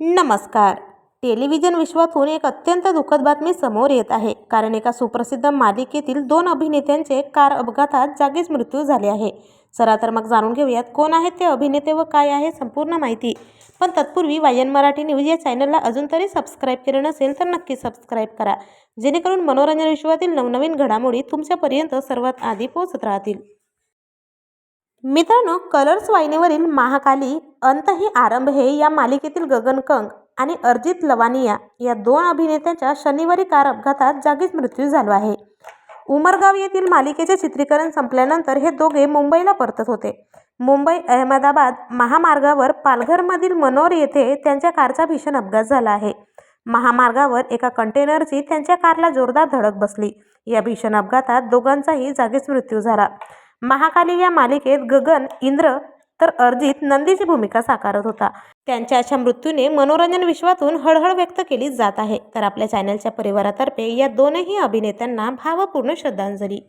नमस्कार. टेलिव्हिजन विश्वातून एक अत्यंत दुःखद बातमी समोर येत आहे. कारण एका सुप्रसिद्ध मालिकेतील दोन अभिनेत्यांचे कार अपघातात जागीच मृत्यू झाले आहे. चला तर मग जाणून घेऊयात कोण आहेत ते अभिनेते व काय आहे संपूर्ण माहिती. पण तत्पूर्वी वायन मराठी न्यूज या चॅनलला अजून तरी सबस्क्राईब केलं नसेल तर नक्की सबस्क्राईब करा. जेणेकरून मनोरंजन विश्वातील नवनवीन घडामोडी तुमच्यापर्यंत सर्वात आधी पोहोचत राहतील. मित्रांनो कलर्स वाहिनीवरील महाकाली अंत ही आरंभ हे या मालिकेतील गगन कंग आणि अर्जित लवानिया या दोन अभिनेत्यांच्या शनिवारी कार अपघातात जागीच मृत्यू झाला आहे. उमरगाव येथील मालिकेचे चित्रीकरण संपल्यानंतर हे दोघे मुंबईला परतत होते. मुंबई अहमदाबाद महामार्गावर पालघरमधील मनोर येथे त्यांच्या कारचा भीषण अपघात झाला आहे. महामार्गावर एका कंटेनरची त्यांच्या कारला जोरदार धडक बसली. या भीषण अपघातात दोघांचाही जागीच मृत्यू झाला. महाकाली या मालिकेत गगन इंद्र तर अर्जित नंदीची भूमिका साकारत होता. त्यांच्या अशा मृत्यूने मनोरंजन विश्वातून हळहळ व्यक्त केली जात आहे. तर आपल्या चॅनलच्या परिवारातर्फे या दोनही अभिनेत्यांना भावपूर्ण श्रद्धांजली.